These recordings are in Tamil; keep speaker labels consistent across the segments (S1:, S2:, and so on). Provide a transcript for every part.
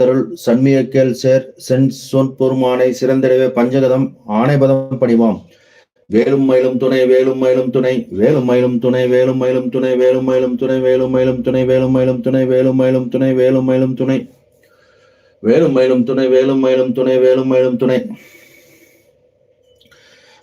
S1: தருள் சண்மியக்கேல் சேர் சென் சொன் பொருமானை சிறந்திடவே பஞ்சகதம் ஆணைபதம் பணிவாம் வேலும் மயிலும் துணை வேலும் மயிலும் துணை வேலும் மயிலும் துணை வேலும் மயிலும் துணை வேலும் மயிலும் துணை வேலும் மயிலும் துணை வேலும் மயிலும் துணை வேலும் மயிலும் துணை வேலும் மயிலும் துணை வேலும் மயிலும் துணை வேலும் மயிலும் துணை வேலும் மயிலும் துணை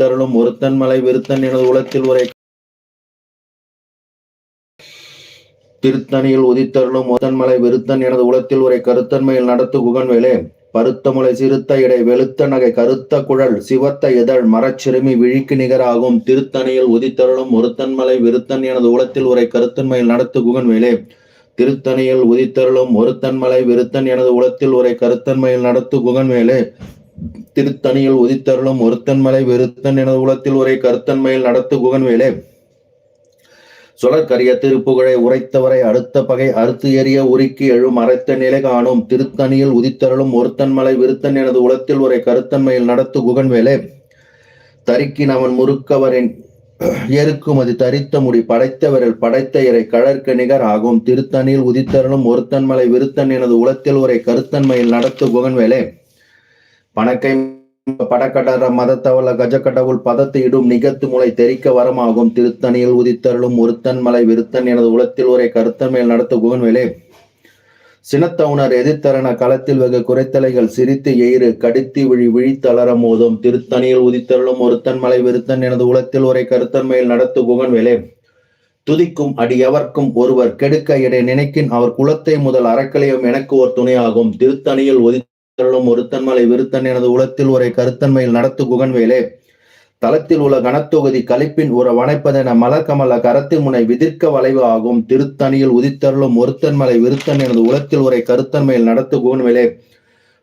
S1: தருளும் ஒருத்தன் மலை விருத்தன் எனது உலத்தில் உரை திருத்தணியில் உதித்தருளும் ஒருத்தன் மலை விருத்தன் எனது உலத்தில் உரை கருத்தன்மையில் நடத்து குகன்வேலே. பருத்த முளை சிறுத்த இடை வெளுத்த நகை கருத்த குழல் சிவத்த இதழ் மரச்சிறுமி விழிக்கு நிகராகும். திருத்தணியில் உதித்தருளும் ஒருத்தன்மலை விருத்தன் எனது உலத்தில் உரை கருத்தன்மையில் நடத்து குகன்வேலே. திருத்தணியில் உதித்தருளும் ஒருத்தன்மலை விருத்தன் எனது உலத்தில் உரை கருத்தன்மையில் நடத்து குகன்வேலே. திருத்தணியில் உதித்தருளும் ஒருத்தன் மலை வெறுத்தன் எனது உலத்தில் உரை கருத்தன்மையில் நடத்து குகன்வேலே. சுழற்கரிய திருப்புகழை உரைத்தவரை அடுத்த பகை அறுத்து எறிய உருக்கி எழும் அரைத்த நிலை காணும். திருத்தணியில் உதித்தருளும் ஒருத்தன் மலை விருத்தன் எனது உலத்தில் உரை கருத்தன்மையில் நடத்து குகன்வேலே. தரிக்கின் அவன் முறுக்கவரின் எருக்குமதி தரித்த முடி படைத்தவரில் படைத்த இறை கழற்கு நிகர் ஆகும் திருத்தணியில் உதித்தருளும் ஒருத்தன் மலை விருத்தன் எனது உலத்தில் ஒரே கருத்தன்மையில் நடத்து குகன்வேலே. பணக்கை படக்கடற மதத்தவள கஜக்கடவுள் பதத்து இடும் நிகத்து முளை தெரிக்க வரமாகும். திருத்தணியில் உதித்தருளும் ஒருத்தன் மலை விருத்தன் எனது உலத்தில் ஒரே கருத்தன் மேல் நடத்த குகன்வேலே. சினத்தவுணர் எதிர்த்தரண களத்தில் வெகு குறைத்தலைகள் சிரித்து எயிறு கடித்து விழி விழித்தளர மோதும். திருத்தணியில் உதித்தருளும் ஒருத்தன் மலை விருத்தன் எனது உலத்தில் ஒரே கருத்தன் மேல் நடத்து குகன்வேலே. துதிக்கும் அடியவர்க்கும் ஒருவர் கெடுக்க இடை நினைக்கின் அவர் குலத்தை முதல் அறக்கலையும் எனக்கு ஒரு துணையாகும். திருத்தணியில் உதி தருளும் ஒருத்தன் மலை விருத்தன் எனது உலத்தில் உரை கருத்தன்மையில் நடத்து குகன்வேலே. தளத்தில் உள்ள கனத்தொகுதி கலிப்பின் உற வனைப்பதென மலர்கமல கரத்தில் முனை விதிர்க்க வளைவு ஆகும். திருத்தணியில் உதித்தருளும் ஒருத்தன் மலை விருத்தன் எனது உலத்தில் உரை கருத்தன்மையில் நடத்து குகன்வேலே.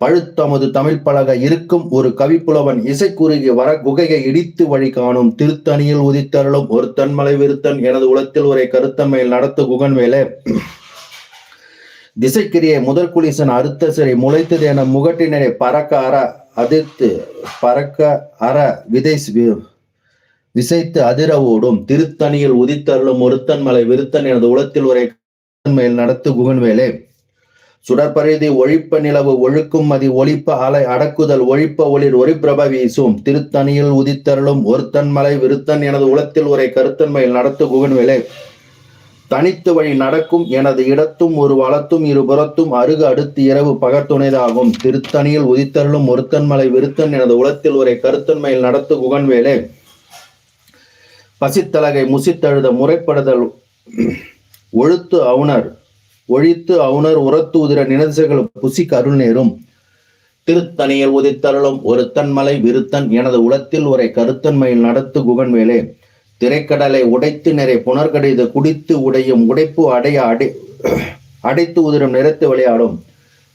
S1: பழுத்தமது தமிழ் பழக இருக்கும் ஒரு கவிப்புலவன் இசை குறுகி வர குகையை இடித்து வழி காணும். திருத்தணியில் உதித்தருளும் ஒருத்தன் மலை விருத்தன் எனது உலத்தில் உரை கருத்தன்மையில் நடத்து குகன்வேலே. திசைக்கிரியை முதல் குளிசன் அறுத்த சிறை முளைத்தது என முகட்டினரை பறக்க அற அதிர்த்து பறக்க அற விதை விசைத்து அதிர ஓடும். திருத்தணியில் உதித்தருளும் ஒருத்தன் மலை விருத்தன் எனது உலத்தில் உரை மேல் நடத்து குகன்வேலே சுடற்பரிதி ஒழிப்ப நிலவு ஒழுக்கும் மதி ஒழிப்ப அலை அடக்குதல் ஒழிப்ப ஒளிர் ஒளிப்பிரப வீசும். திருத்தணியில் உதித்தருளும் ஒருத்தன் மலை விருத்தன் எனது உலத்தில் உரை கருத்தன்மையில் நடத்து குகன்வேலே தனித்து வழி நடக்கும் எனது இடத்தும் ஒரு வளத்தும் இருபுறத்தும் அருகு அடுத்து இரவு பகத்துணைதாகும் திருத்தணியில் உதித்தருளும் ஒருத்தன்மலை விருத்தன் எனது உலத்தில் ஒரு கருத்தன்மையில் நடத்து குகன்வேலே. பசித்தலகை முசித்தழுத முறைப்படுதல் ஒழுத்து அவுணர் ஒழித்து அவுணர் உரத்து உதிர நினதிசைகள் புசி கருள் நேரும். திருத்தணியில் உதித்தருளும் ஒருத்தன்மலை விருத்தன் எனது உலத்தில் ஒரே கருத்தன்மையில் நடத்து குகன்வேலே. திரைக்கடலை உடைத்து நிறை புனர்கடிது குடித்து உடையும் உடைப்பு அடைய அடை அடைத்து உதிரும் நிறத்து விளையாடும்.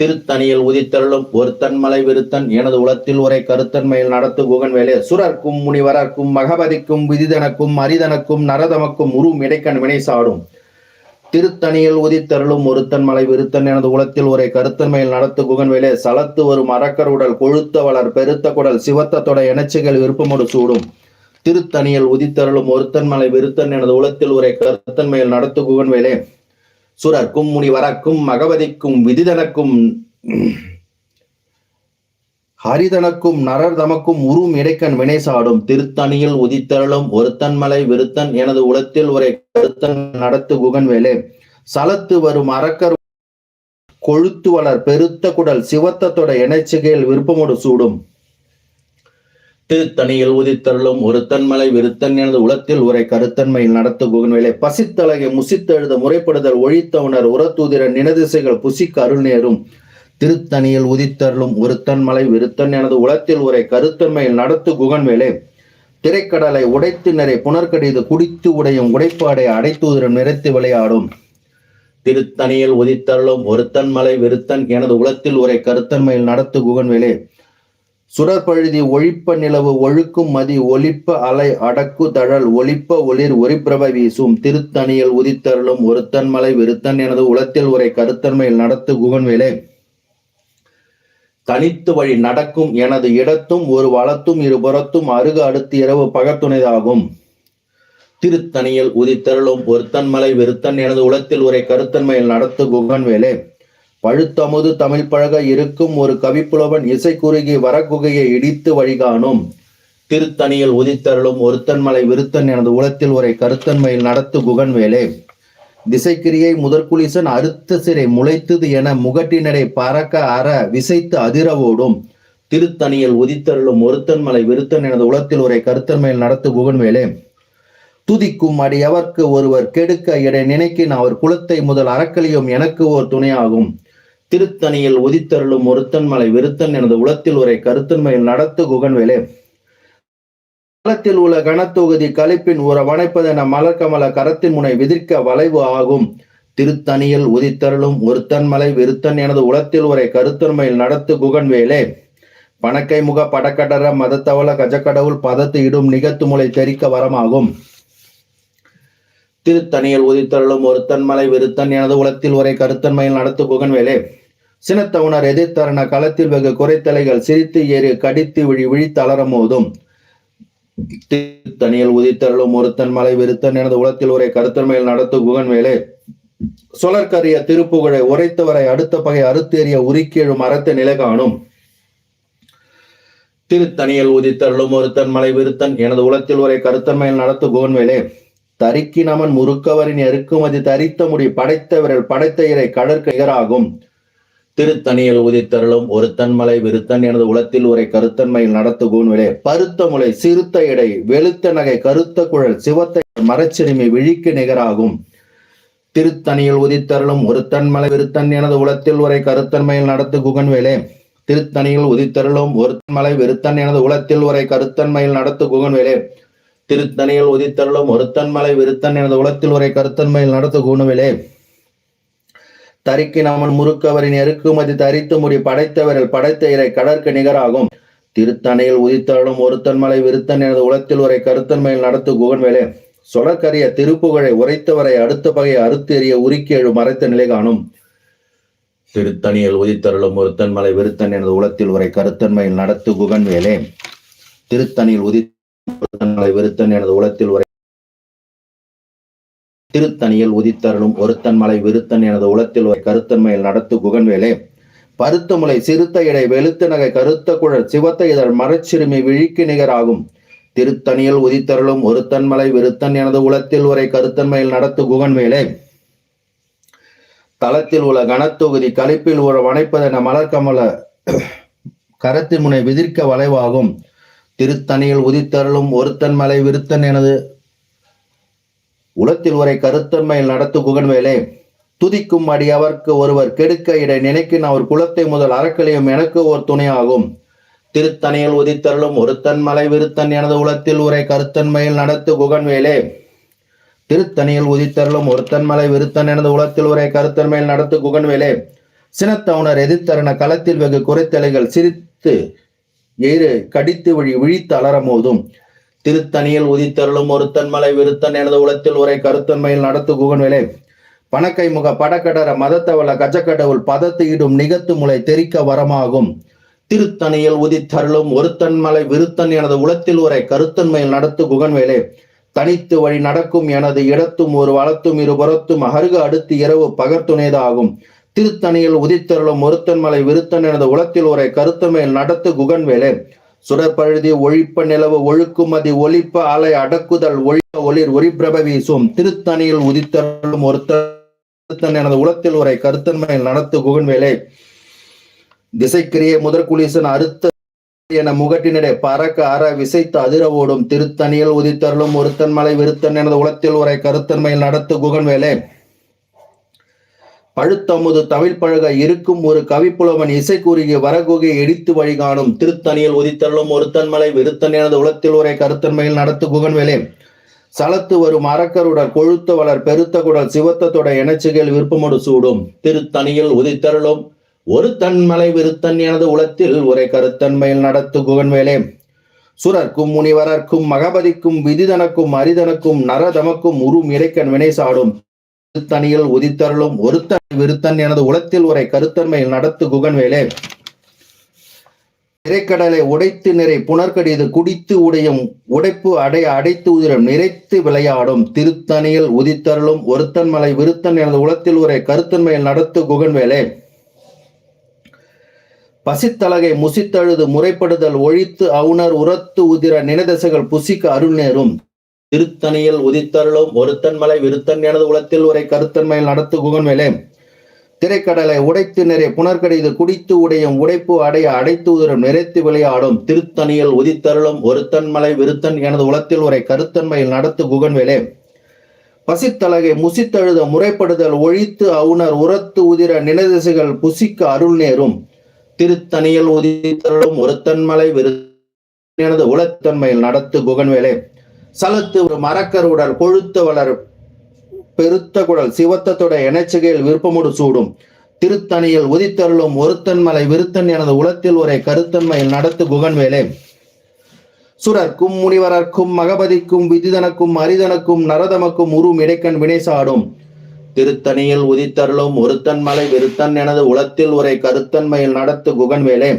S1: திருத்தணியில் உதித்தருளும் ஒருத்தன் மலை விருத்தன் எனது உலத்தில் உரை கருத்தன்மையில் நடத்து குகன் வேலே. சுரர்க்கும் முனிவரர்க்கும் மகபதிக்கும் விதிதனக்கும் அரிதனக்கும் நரதமக்கும் உருவும் இடைக்கண் வினை சாடும். திருத்தணியில் உதித்தருளும் ஒருத்தன் மலை விருத்தன் எனது உலத்தில் ஒரே கருத்தன்மையில் நடத்து குகன் வேலே. சலத்து வரும் அரக்கருடல் கொழுத்த வளர் பெருத்த குடல் சிவத்த தொட இணைச்சிகள் விருப்பமோடு சூடும். திருத்தணியில் உதித்தருளும் ஒருத்தன் மலை விருத்தன் எனது உலத்தில் உரை கருத்தன்மையில் நடத்து குகன் வேலே சுரர்க்கும் முனிவரக்கும் மகவதிக்கும் விதிதனக்கும் ஹரிதனக்கும் நரர் தமக்கும் உரும் இடைக்கண் வினை சாடும். திருத்தணியில் உதித்தருளும் ஒருத்தன் மலை விருத்தன் எனது உலத்தில் உரை கருத்தன் நடத்து குகன்வேலே சலத்து வரும் அரக்கர் கொழுத்து வளர் பெருத்த குடல் சிவத்தத்தோட இணைச்சிகையில் விருப்பமோடு சூடும். திருத்தணியில் உதித்தருளும் ஒருத்தன் மலை விருத்தன் எனது உலத்தில் உரை கருத்தன்மையில் நடத்து குகன்வேலை. பசித்தலகை முசித்தெழுத முறைப்படுதல் ஒழித்தவுணர் உரத்தூதிர நினதிசைகள் புசிக்க அருள் நேரும். திருத்தணியில் உதித்தருளும் ஒருத்தன் மலை விருத்தன் எனது உலத்தில் உரை கருத்தன்மையில் நடத்து குகன்வேலே. திரைக்கடலை உடைத்து நிறை புனர்கடிது குடித்து உடையும் உடைப்பாடை அடைத்துதிரம் நிறைத்து விளையாடும். திருத்தணியில் உதித்தருளும் ஒருத்தன் மலை விருத்தன் எனது உளத்தில் உரை கருத்தன்மையில் நடத்து குகன்வேலே. சுடற்பழுதி ஒழிப்ப நிலவு ஒழுக்கும் மதி ஒழிப்ப அலை அடக்கு தழல் ஒழிப்ப ஒளிர் ஒரிப்பிரப வீசும் திருத்தணியில் உதித்தருளும் ஒருத்தன் மலை விருத்தன் எனது உளத்தில் உரை கருத்தன்மையில் நடத்து குகன்வேலே. தனித்து வழி நடக்கும் எனது இடத்தும் ஒரு வளத்தும் இருபுறத்தும் அருகு அடுத்து இரவு பகத்துணைதாகும். திருத்தணியில் உதித்தருளும் ஒருத்தன் மலை விருத்தன் எனது உளத்தில் உரை கருத்தன்மையில் நடத்து குகன்வேலே. பழுத்தமுது தமிழ் பழக இருக்கும் ஒரு கவிப்புலவன் இசை குறுகி வரகுகையை இடித்து வழிகாணும். திருத்தணியில் உதித்தருளும் ஒருத்தன் மலை விருத்தன் எனது உலத்தில் ஒரே கருத்தன்மையில் நடத்து குகன் வேலே திசைக்கிரியை முதற்குலிசன் அறுத்த சிறை முளைத்தது என முகட்டினரை பறக்க அற விசைத்து அதிரவோடும் திருத்தணியில் உதித்தருளும் ஒருத்தன்மலை விருத்தன் எனது உலத்தில் ஒரே கருத்தன்மையில் நடத்து குகன் வேலே துதிக்கும் அடியவர்க்கு ஒருவர் கெடுக்க இடை நினைக்கின் அவர் குலத்தை முதல் அறக்கலியும் எனக்கு ஓர் துணையாகும். திருத்தணியில் உதித்தருளும் ஒருத்தன் மலை விருத்தன் எனது உளத்தில் உரை கருத்தன்மையில் நடத்து குகன்வேலே. களத்தில் உள்ள கனத்தொகுதி கழிப்பின் உற வனைப்பதென மலர்கமல கரத்தின் முனை விதிர்க்க வளைவு ஆகும். திருத்தணியில் உதித்தருளும் ஒருத்தன் மலை விருத்தன் எனது உளத்தில் உரை கருத்தன்மையில் நடத்து குகன்வேலே. பணக்கை முக படக்கடர மதத்தவள கஜக்கடவுள் பதத்து இடும் நிகத்து முளை தெரிக்க வரமாகும். திருத்தணியில் உதித்தருளும் ஒருத்தன் மலை விருத்தன் எனது உளத்தில் உரை கருத்தன்மையில் நடத்து குகன்வேலே. சினத்தவுணர் எதிர்த்தரண களத்தில் வெகு குறைத்தலைகள் சிரித்து ஏறி கடித்து விழி விழித்தளரும் போதும். தனியில் உதித்தருளும் ஒருத்தன் மலை விருத்தன் எனது உலத்தில் உரை கருத்தன்மையில் நடத்து குகன்வேலே. சொலற்கரிய திருப்புகழை உரைத்தவரை அடுத்த பகை அறுத்தேறிய உரிக்கேழும் அறத்த நிலை காணும். திருத்தணியில் உதித்தருளும் ஒருத்தன் மலை விருத்தன் எனது உலத்தில் உரை கருத்தன்மையில் நடத்து குகன்வேலே. தரிக்கினமன் முறுக்கவரின் எருக்குமதி தரித்த முடி படைத்த விரல் படைத்த இறை கடற்கு நிகராகும். திருத்தணியில் உதித்தருளும் ஒரு தன்மலை விருத்தன் எனது உளத்தில் உரை கருத்தன்மையில் நடத்து கூண்விலே பருத்த முலை சிறுத்த இடை வெளுத்த நகை கருத்த குழல் சிவத்தை மரச்சிறுமி விழிக்கு நிகராகும். திருத்தணியில் உதித்தருளும் ஒரு தன்மலை விருத்தன் எனது உளத்தில் உரை கருத்தன்மையில் நடத்து குகன்வேலே. திருத்தணியில் உதித்தருளும் ஒரு தன்மலை விருத்தன் எனது உளத்தில் உரை கருத்தன்மையில் நடத்து குகன்வேலே. திருத்தணியில் உதித்தருளும் ஒரு தன்மலை விருத்தன் எனது உளத்தில் உரை கருத்தன்மையில் நடத்து குணவிலே தரிக்கு முறுக்கவரின் எருக்குமதி தரித்து முடி படைத்தவரில் படைத்த இறை கடற்கு நிகராகும். திருத்தணையில் உதித்தருளும் ஒருத்தன் மலை விருத்தன் எனது உளத்தில் உரை கருத்தன்மையில் நடத்து குகன்வேலே சொலக்கரிய திருப்புகழை உரைத்தவரை அடுத்த பகை அறுத்தெறிய உரிக்கேழு உருக்கி எழு மறைத்த நிலை காணும். திருத்தணியில் உதித்தருளும் ஒருத்தன் மலை விருத்தன் எனது உளத்தில் உரை கருத்தன்மையில் நடத்து குகன்வேலே திருத்தணியில் உதித்தன் மலை விருத்தன் எனது உளத்தில் உரை திருத்தணியில் உதித்தருளும் ஒருத்தன் மலை விருத்தன் எனது உளத்தில் ஒரு கருத்தன்மையில் நடத்து குகன்வேலே. பருத்த முலை சிறுத்த இடை வெளுத்த நகை கருத்த குழல் சிவத்த இதழ் மரச்சிறுமி விழிக்கு நிகராகும். திருத்தணியில் உதித்தருளும் ஒருத்தன் மலை விருத்தன் எனது உளத்தில் உரை கருத்தன்மையில் நடத்து குகன்வேலே. தளத்தில் உள்ள கனத்தொகுதி கழிப்பில் உற வனைப்பதென மலர்கமல கரத்தின் முனை விதிர்க்க வளைவாகும். திருத்தணியில் உதித்தருளும் ஒருத்தன் மலை விருத்தன் எனது உலத்தில் உரை கருத்தன்மையில் நடத்து குகன்வேலே துதிக்கும் அடி அவர்க்கு ஒருவர் கெடுக்க இடை நினைக்கின் அவர் குலத்தை முதல் அறக்கலையும் எனக்கு ஓர் துணையாகும். திருத்தணியில் உதித்தருளும் ஒருத்தன் மலை விருத்தன் எனது உலத்தில் உரை கருத்தன்மையில் நடத்து குகன்வேலே திருத்தணியில் உதித்தருளும் ஒருத்தன் மலை விருத்தன் எனது உலத்தில் உரை கருத்தன்மையில் நடத்து குகன்வேலே சினத்தவுணர் எதிர்த்தருண களத்தில் வெகு குறைத்தலைகள் சிரித்து எயிறு கடித்து விழி விழித்து அலரமோதும் திருத்தணியில் உதித்தருளும் ஒருத்தன் மலை விருத்தன் எனது உலத்தில் உரை கருத்தன்மையில் நடத்து குகன்விலே. பணக்கை முக படக்கடர மதத்தவள கஜக்கடவுள் பதத்து இடும் நிகத்து முளை தெரிக்க வரமாகும். திருத்தணியில் உதித்தருளும் ஒருத்தன் மலை விருத்தன் எனது உலத்தில் உரை கருத்தன்மையில் நடத்து குகன்வேலே. தனித்து வழி நடக்கும் எனது இடத்தும் ஒரு வளத்தும் இருபுறத்தும் அருகு அடுத்து இரவு பகர்த்துணைதாகும். திருத்தணியில் உதித்தருளும் ஒருத்தன் மலை விருத்தன் எனது உலத்தில் உரை கருத்தமையில் நடத்து குகன்வேலே. சுடப்பழுதி ஒழிப்ப நிலவு ஒழுக்குமதி ஒழிப்ப அலை அடக்குதல் ஒழிப்ப ஒளிர் ஒளிப்பிரப வீசும். திருத்தணியில் உதித்தலும் ஒருத்தன் எனது உலத்தில் உரை கருத்தன்மையில் நடத்து குகன்வேலை. திசைக்கிரியை முதற்குலீசன் அறுத்த என முகட்டினிடை பறக்க அற விசைத்து அதிர ஓடும். திருத்தணியில் உதித்தருளும் ஒருத்தன் மலை விருத்தன் எனது உலத்தில் உரை கருத்தன்மையில் நடத்து குகன்வேலே. பழுத்தமுது தமிழ் பழக இருக்கும் ஒரு கவிப்புலவன் இசை கூறிய வரகுகை இடித்து வழிகாணும். திருத்தணியில் உதித்தள்ளும் ஒரு தன்மலை விருத்தன் எனது உலத்தில் உரை கருத்தன்மையில் நடத்து குகன்வேலே. சலத்து வரும் அரக்கருடன் கொழுத்த வளர் பெருத்த குடல் சிவத்தத்தோட இணைச்சிகள் விருப்பமோடு சூடும். திருத்தணியில் உதித்தருளும் ஒரு தன்மலை விருத்தன் எனது உளத்தில் ஒரே கருத்தன்மையில் நடத்து குகன்வேலே. சுரர்க்கும் முனிவரர்க்கும் மகபதிக்கும் விதிதனக்கும் அரிதனக்கும் நரதமக்கும் உரும் இறைக்கன் வினை சாடும். திருத்தணியில் உதித்தருளும் ஒருத்தன் விருத்தன் எனது உளத்தில் உரை கருத்தன்மையில் நடத்து குகன்வேலே. திரைக்கடலை உடைத்து நிறை புனர்கடிது குடித்து உடையும் உடைப்பு அடைய அடைத்து உதிரம் நிறைத்து விளையாடும் திருத்தணியில் உதித்தருளும் ஒருத்தன் மலை விருத்தன் எனது உளத்தில் உரை கருத்தன்மையில் நடத்து குகன்வேலே. பசித்தலகை முசித்தழுது முறைப்படுதல் ஒழித்து அவுணர் உரத்து உதிர நினைதசைகள் புசிக்க அருள் நேரும். திருத்தணியில் உதித்தருளும் ஒருத்தன் மலை விருத்தன் எனது உலத்தில் உரை கருத்தன்மையில் நடத்து குகன்வேலே திரைக்கடலை உடைத்து நிறைய புனர்கடிது குடித்து உடையும் உடைப்பு அடைய அடைத்து உதிரம் நிறைத்து விளையாடும் திருத்தணியில் உதித்தருளும் ஒருத்தன் மலை விருத்தன் எனது உலத்தில் உரை கருத்தன்மையில் நடத்து குகன்வேலே பசித்தலகை முசித்தழுத முறைப்படுதல் ஒழித்து அவுணர் உரத்து உதிர நினைதிசைகள் புசிக்க அருள் நேரும். திருத்தணியில் உதித்தருளும் ஒருத்தன் மலை விருத்தன் எனது உளத்தன்மையில் நடத்து குகன்வேலே சலத்து ஒரு மரக்கருடல் கொழுத்த வளர் பெருத்த குடல் சிவத்தத்தோட இணைச்சுகையில் விருப்பமுடு சூடும். திருத்தணியில் உதித்தருளும் ஒருத்தன் மலை விருத்தன் எனது உளத்தில் ஒரே கருத்தன்மையில் நடத்து குகன்வேலே சுரர்க்கும் முனிவரர்க்கும் மகபதிக்கும் விதிதனக்கும் அரிதனக்கும் நரதமக்கும் உரும் இடைக்கண் வினைசாடும் திருத்தணியில் உதித்தருளும் ஒருத்தன் மலை விருத்தன் எனது உளத்தில் ஒரே கருத்தன்மையில் நடத்து குகன்வேலே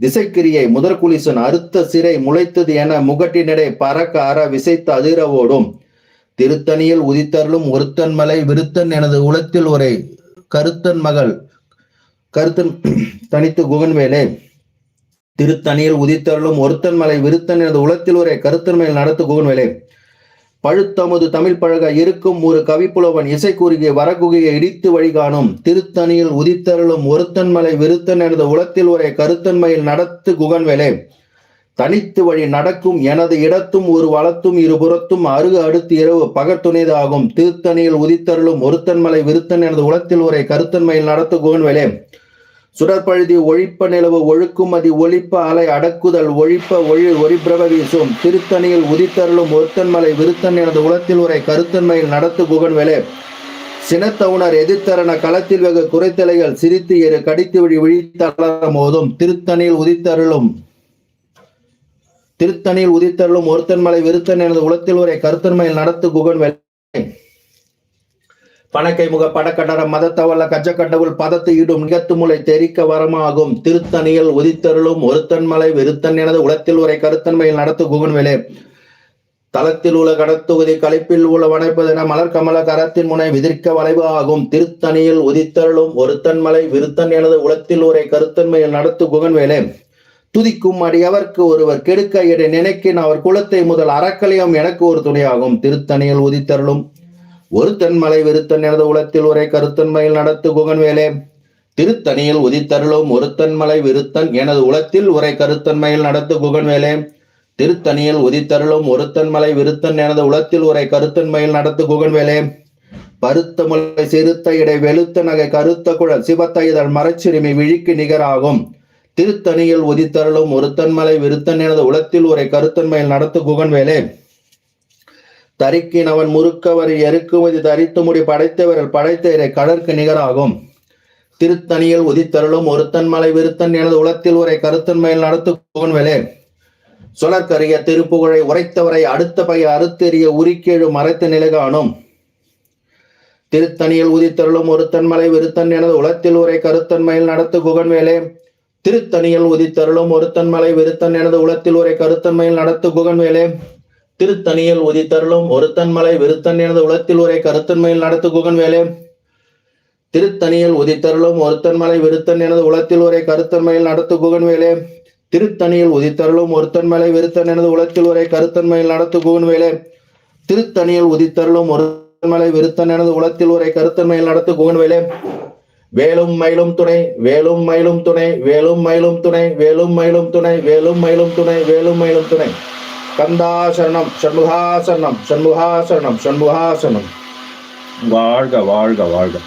S1: திசைக்கிரியை முதற்குலிசன் அறுத்த சிறை முளைத்தது என முகட்டினிடை பறக்க அற விசைத்து அதிர ஓடும் திருத்தணியில் உதித்தருளும் ஒருத்தன் மலை விருத்தன் எனது உளத்தில் ஒரே கருத்தன் மகள் கருத்தன் தனித்து குகன்வேலே திருத்தணியில் உதித்தருளும் ஒருத்தன் மலை விருத்தன் எனது உளத்தில் ஒரே கருத்தன் மேல் நடத்து குகன்வேலே பழுத்தமுது தமிழ் பழக இருக்கும் ஒரு கவிப்புலவன் இசை கூறுகிய வரகுகையை இடித்து வழிகாணும். திருத்தணியில் உதித்தருளும் ஒருத்தன் மலை விருத்தன் எனது உளத்தில் ஒரே கருத்தன்மையில் நடத்து குகன்வேலே. தனித்து வழி நடக்கும் எனது இடத்தும் ஒரு வளத்தும் இருபுறத்தும் அருகு அடுத்து இரவு பகத்துணைதாகும் திருத்தணியில் உதித்தருளும் ஒருத்தன்மலை விருத்தன் எனது உளத்தில் ஒரே கருத்தன்மையில் நடத்து குகன்வேலே. சுடற்பழுதி ஒழிப்ப நிலவு ஒழுக்குமதி ஒழிப்ப அலை அடக்குதல் ஒழிப்ப ஒழி ஒளிபிரப வீசும். திருத்தணியில் உதித்தருளும் ஒருத்தன்மலை விருத்தன் எனது உளத்தில் உரை கருத்தன்மையில் நடத்து குகன்வேலே சினத்தவுணர் எதிர்த்தரன களத்தில் வெகு குறைத்தலைகள் சிரித்து எரு கடித்து விழி விழித்தளர போதும் திருத்தணியில் உதித்தருளும் திருத்தணியில் உதித்தருளும் ஒருத்தன்மலை விருத்தன் எனது உளத்தில் உரை கருத்தன்மையில் நடத்து குகன் வேலை பணக்கை முக படக்கடர மதத்தவல்ல கஜக்கடவுள் பதத்து ஈடும் நிகத்துமுலை தெரிக்க வரமாகும். திருத்தணியில் உதித்தருளும் ஒருத்தன் மலை விருத்தன் எனது உளத்தில் உரை கருத்தன்மையில் நடத்து குகன்வேலே. தளத்தில் உள்ள கடத்துவதி கழிப்பில் உள்ள வனைப்பதென மலர்கமல கரத்தின் முனை விதிர்க்க வளைவு ஆகும். திருத்தணியில் உதித்தருளும் ஒருத்தன் மலை விருத்தன் எனது உளத்தில் உரை கருத்தன்மையில் நடத்து குகன்வேலே. துதிக்கும் அடியவர்க்கு ஒருவர் கெடுக்க என நினைக்கின் அவர் குலத்தை முதல் அறக்கலையும் எனக்கு ஒரு துணையாகும். திருத்தணியில் உதித்தருளும் ஒருத்தன் மலை விருத்தன் எனது உலத்தில் உரை கருத்தன்மையில் நடத்து குகன்வேலே. திருத்தணியில் உதித்தருளும் ஒருத்தன் மலை விருத்தன் எனது உலத்தில் உரை கருத்தன்மையில் நடத்து குகன்வேலே. திருத்தணியில் உதித்தருளும் ஒருத்தன் மலை விருத்தன் எனது உலத்தில் உரை கருத்தன்மையில் நடத்து குகன்வேலே. பருத்த முலை சிறுத்த இடை வெளுத்த நகை கருத்த குழல் சிவத்த இதழ் மரச்சிறுமி விழிக்கு நிகராகும். திருத்தணியில் உதித்தருளும் ஒருத்தன் மலை விருத்தன் எனது உலத்தில் உரை கருத்தன்மையில் நடத்து குகன்வேலே. தரிக்கின் அவன் முறுக்கவர் எருக்குமதி தரித்து முடி படைத்தவர்கள் படைத்த இறை கடற்கு நிகராகும். திருத்தணியில் உதித்தருளும் ஒருத்தன் மலை விருத்தன் எனது உலத்தில் உரை கருத்தன்மையில் நடத்து புகன்வேலே சுழற்கரிய திருப்புகழை உரைத்தவரை அடுத்த பகை அறுத்தெறிய உரிக்கேழு மறைத்து நிலை காணும் திருத்தணியில் உதித்தருளும் ஒருத்தன் மலை விருத்தன் எனது உலத்தில் உரை கருத்தன்மையில் நடத்து குகன்வேலே. திருத்தணியில் உதித்தருளும் ஒருத்தன் மலை விருத்தன் எனது உலத்தில் உரை கருத்தன்மையில் நடத்து குகன்வேலே. திருத்தணியில் உதித்தருளும் ஒருத்தன் மலை விருத்தன் எனது உலத்தில் உரை கருத்தன்மையில் நடத்து குகன்வேலே திருத்தணியில் உதித்தருளும் ஒருத்தன் மலை விருத்தன் எனது உலத்தில் உரை கருத்தன்மையில் நடத்து குகன்வேலே திருத்தணியில் உதித்தருளும் ஒருத்தன் மலை விருத்தன் எனது உலத்தில் உரை கருத்தன்மையில் நடத்து குகன்வேலே திருத்தணியில் உதித்தருளும் ஒருத்தன் மலை விருத்தன் எனது உலத்தில் உரை கருத்தன்மையில் நடத்து குகன்வேலே வேலும் மயிலும் துணை வேலும் மயிலும் துணை வேலும் மயிலும் துணை வேலும் மயிலும் துணை வேலும் மயிலும் துணை வேலும் மயிலும் துணை. கந்தாசரணம் சண்முகாசரணம் சண்முகாசரணம் சண்முகாசரணம் வாழ்க வாழ்க வாழ்க